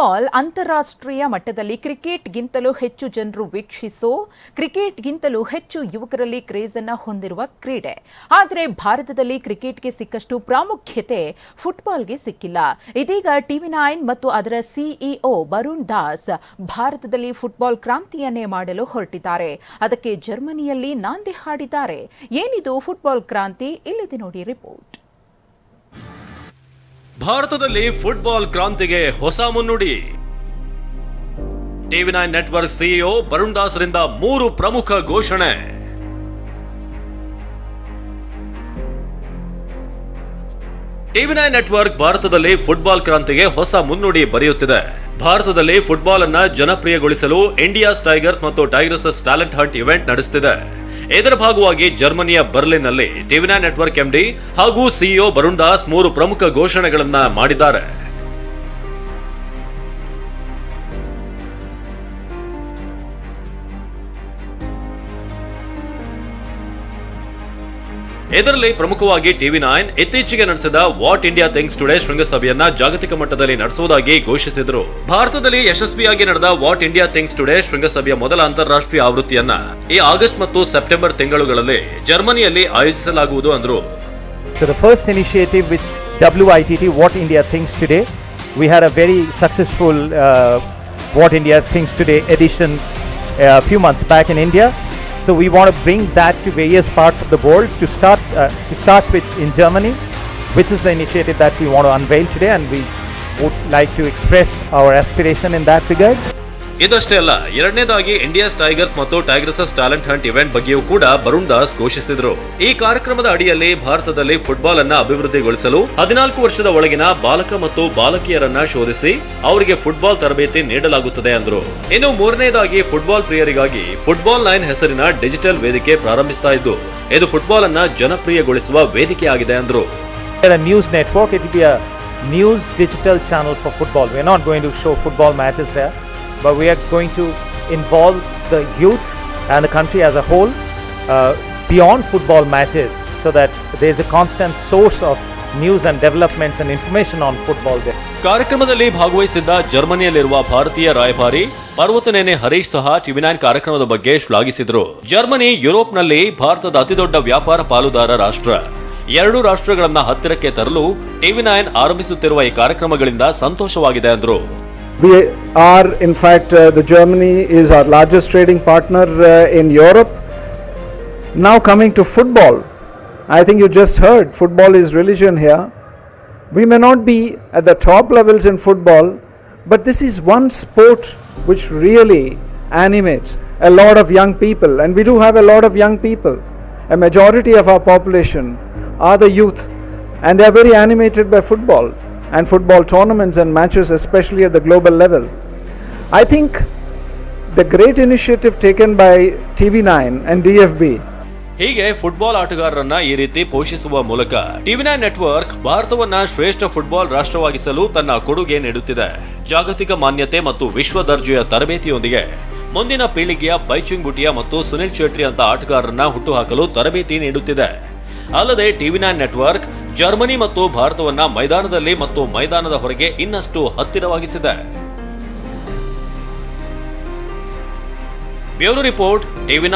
Football ಅಂತಾರಾಷ್ಟ್ರೀಯ ಮಟ್ಟದಲ್ಲಿ ಕ್ರಿಕೆಟ್ಗಿಂತಲೂ ಹೆಚ್ಚು ಜನರು ವೀಕ್ಷಿಸೋ, ಕ್ರಿಕೆಟ್ಗಿಂತಲೂ ಹೆಚ್ಚು ಯುವಕರಲ್ಲಿ ಕ್ರೇಜ್ ಅನ್ನು ಹೊಂದಿರುವ ಕ್ರೀಡೆ. ಆದರೆ ಭಾರತದಲ್ಲಿ ಕ್ರಿಕೆಟ್ಗೆ ಸಿಕ್ಕಷ್ಟು ಪ್ರಾಮುಖ್ಯತೆ ಫುಟ್ಬಾಲ್ಗೆ ಸಿಕ್ಕಿಲ್ಲ. ಇದೀಗ ಟಿವಿ ನೈನ್ ಮತ್ತು ಅದರ ಸಿಇಒ ವರುಣ್ ದಾಸ್ ಭಾರತದಲ್ಲಿ ಫುಟ್ಬಾಲ್ ಕ್ರಾಂತಿಯನ್ನೇ ಮಾಡಲು ಹೊರಟಿದ್ದಾರೆ. ಅದಕ್ಕೆ ಜರ್ಮನಿಯಲ್ಲಿ ನಾಂದಿ ಹಾಡಿದ್ದಾರೆ. ಏನಿದು ಫುಟ್ಬಾಲ್ ಕ್ರಾಂತಿ? ಇಲ್ಲಿದೆ ನೋಡಿ ರಿಪೋರ್ಟ್. ಭಾರತದಲ್ಲಿ ಫುಟ್ಬಾಲ್ ಕ್ರಾಂತಿಗೆ ಹೊಸ ಮುನ್ನುಡಿ. TV nine network CEO Varun ದಾಸ್ರಿಂದ ಮೂರು ಪ್ರಮುಖ ಘೋಷಣೆ. ಟಿವಿ ನೈನ್ ನೆಟ್ವರ್ಕ್ ಭಾರತದಲ್ಲಿ ಫುಟ್ಬಾಲ್ ಕ್ರಾಂತಿಗೆ ಹೊಸ ಮುನ್ನುಡಿ ಬರೆಯುತ್ತಿದೆ. ಭಾರತದಲ್ಲಿ ಫುಟ್ಬಾಲ್ ಅನ್ನ ಜನಪ್ರಿಯಗೊಳಿಸಲು ಇಂಡಿಯಾಸ್ ಟೈಗರ್ಸ್ ಮತ್ತು ಟೈಗರ್ಸಸ್ ಟ್ಯಾಲೆಂಟ್ ಹಂಟ್ ಇವೆಂಟ್ ನಡೆಸುತ್ತಿದೆ ಇದರ ಭಾಗವಾಗಿ ಜರ್ಮನಿಯ ಬರ್ಲಿನ್ನಲ್ಲಿ ನಲ್ಲಿ ಟಿವಿನಾ ನೆಟ್ವರ್ಕ್ ಎಂಡಿ ಹಾಗೂ ಸಿಇಒ ವರುಣ್ ದಾಸ್ ಮೂರು ಪ್ರಮುಖ ಘೋಷಣೆಗಳನ್ನ ಮಾಡಿದ್ದಾರೆ. ಇದರಲ್ಲಿ ಪ್ರಮುಖವಾಗಿ ಟಿವಿ ನೈನ್ ಇತ್ತೀಚೆಗೆ ನಡೆಸಿದ ವಾಟ್ ಇಂಡಿಯಾ ಥಿಂಗ್ಸ್ ಟುಡೇ ಶೃಂಗಸಭೆಯನ್ನ ಜಾಗತಿಕ ಮಟ್ಟದಲ್ಲಿ ನಡೆಸುವುದಾಗಿ ಘೋಷಿಸಿದರು ಭಾರತದಲ್ಲಿ ಯಶಸ್ವಿಯಾಗಿ ನಡೆದ ವಾಟ್ ಇಂಡಿಯಾ ಥಿಂಗ್ಸ್ ಟುಡೇ ಶೃಂಗಸಭೆಯ ಮೊದಲ ಅಂತಾರಾಷ್ಟ್ರೀಯ ಆವೃತ್ತಿಯನ್ನ ಈ ಆಗಸ್ಟ್ ಮತ್ತು ಸೆಪ್ಟೆಂಬರ್ ತಿಂಗಳುಗಳಲ್ಲಿ ಜರ್ಮನಿಯಲ್ಲಿ ಆಯೋಜಿಸಲಾಗುವುದು ಅಂದರು So the first initiative which WITT, What India Thinks Today, we had a very successful uh, What India Thinks Today edition months back in India. So we want to bring that to various parts of the world to start uh, to start with in Germany, which is the initiative that we want to unveil today, and we would like to express our aspiration in that regard. ಇದಷ್ಟೇ ಅಲ್ಲ, ಎರಡನೇದಾಗಿ India's tigers ಮತ್ತು ಟೈಗರ್ಸಸ್ talent Hunt event ಬಗ್ಗೆಯೂ ಕೂಡ ಬರುಣ್ ದಾಸ್ ಘೋಷಿಸಿದರು. ಈ ಕಾರ್ಯಕ್ರಮದ ಅಡಿಯಲ್ಲಿ ಭಾರತದಲ್ಲಿ ಫುಟ್ಬಾಲ್ ಅನ್ನ ಅಭಿವೃದ್ಧಿಗೊಳಿಸಲು ಹದಿನಾಲ್ಕು ವರ್ಷದ ಒಳಗಿನ ಬಾಲಕ ಮತ್ತು ಬಾಲಕಿಯರನ್ನ ಶೋಧಿಸಿ ಅವರಿಗೆ ಫುಟ್ಬಾಲ್ ತರಬೇತಿ ನೀಡಲಾಗುತ್ತದೆ ಅಂದ್ರು. ಇನ್ನು ಮೂರನೇದಾಗಿ ಫುಟ್ಬಾಲ್ ಪ್ರಿಯರಿಗಾಗಿ ಫುಟ್ಬಾಲ್ ಲೈನ್ ಹೆಸರಿನ ಡಿಜಿಟಲ್ ವೇದಿಕೆ ಪ್ರಾರಂಭಿಸ್ತಾ ಇದ್ದು, ಇದು ಫುಟ್ಬಾಲ್ ಅನ್ನ ಜನಪ್ರಿಯಗೊಳಿಸುವ ವೇದಿಕೆಯಾಗಿದೆ ಅಂದ್ರು. ನ್ಯೂಸ್ ನೆಟ್ವರ್ಕ್ ಇದು news digital for football for football. We're not going to show but we are going to involve the youth and the country as a whole uh, beyond football matches so that there's a constant source of and developments and information on football there. ಕಾರ್ಯಕ್ರಮದಲ್ಲಿ ಭಾಗವಹಿಸಿದ್ದ ಜರ್ಮನಿಯಲ್ಲಿರುವ ಭಾರತೀಯ ರಾಯಭಾರಿ ಪರ್ವತನೇನೆ ಹರೀಶ್ ಸಹ TV nine ಕಾರ್ಯಕ್ರಮದ ಬಗ್ಗೆ ಶ್ಲಾಘಿಸಿದರು Germany ಯುರೋಪ್ನಲ್ಲಿ ಭಾರತದ ಅತಿದೊಡ್ಡ ವ್ಯಾಪಾರ ಪಾಲುದಾರ ರಾಷ್ಟ್ರ ಎರಡು ರಾಷ್ಟ್ರಗಳನ್ನ ಹತ್ತಿರಕ್ಕೆ ತರಲು ಟಿವಿ ನೈನ್ ಆರಂಭಿಸುತ್ತಿರುವ ಈ ಕಾರ್ಯಕ್ರಮಗಳಿಂದ ಸಂತೋಷವಾಗಿದೆ ಅಂದ್ರು We are, in fact, uh, the Germany is our largest trading partner uh, in Europe. Now coming to football, I think you just heard football is religion here. We may not be at the top levels in football, but this is one sport which really animates a lot of young people, and we do have a lot of young people. A majority of our population are the youth, and they are very animated by football and football tournaments and matches, especially at the global level. I think the great initiative taken by TV9 and DFB ಹೀಗೆ football ಆಟಗಾರರನ್ನ ಈ ರೀತಿ ಪೋಷಿಸುವ ಮೂಲಕ ಟಿವಿನ network ಭಾರತವನ್ನ ಶ್ರೇಷ್ಠ football ರಾಷ್ಟ್ರವಾಗಿಸಲು ತನ್ನ ಕೊಡುಗೆ ನೀಡುತ್ತಿದೆ. ಜಾಗತಿಕ ಮಾನ್ಯತೆ ಮತ್ತು ವಿಶ್ವ ದರ್ಜೆಯ ತರಬೇತಿಯೊಂದಿಗೆ ಮುಂದಿನ ಪೀಳಿಗೆಯ ಬೈಚುಂಗ್ ಬುಟಿಯಾ ಮತ್ತು ಸುನಿಲ್ ಚೇಟ್ರಿ ಅಂತ ಆಟಗಾರರನ್ನ ಹುಟ್ಟುಹಾಕಲು ತರಬೇತಿ ನೀಡುತ್ತಿದೆ. ಅಲ್ಲದೆ ಟಿವಿನ ನೆಟ್ವರ್ಕ್ ಜರ್ಮನಿ ಮತ್ತು ಭಾರತವನ್ನ ಮೈದಾನದಲ್ಲಿ ಮತ್ತು ಮೈದಾನದ ಹೊರಗೆ ಇನ್ನಷ್ಟು ಹತ್ತಿರವಾಗಿಸಿದೆ. Bureau report TV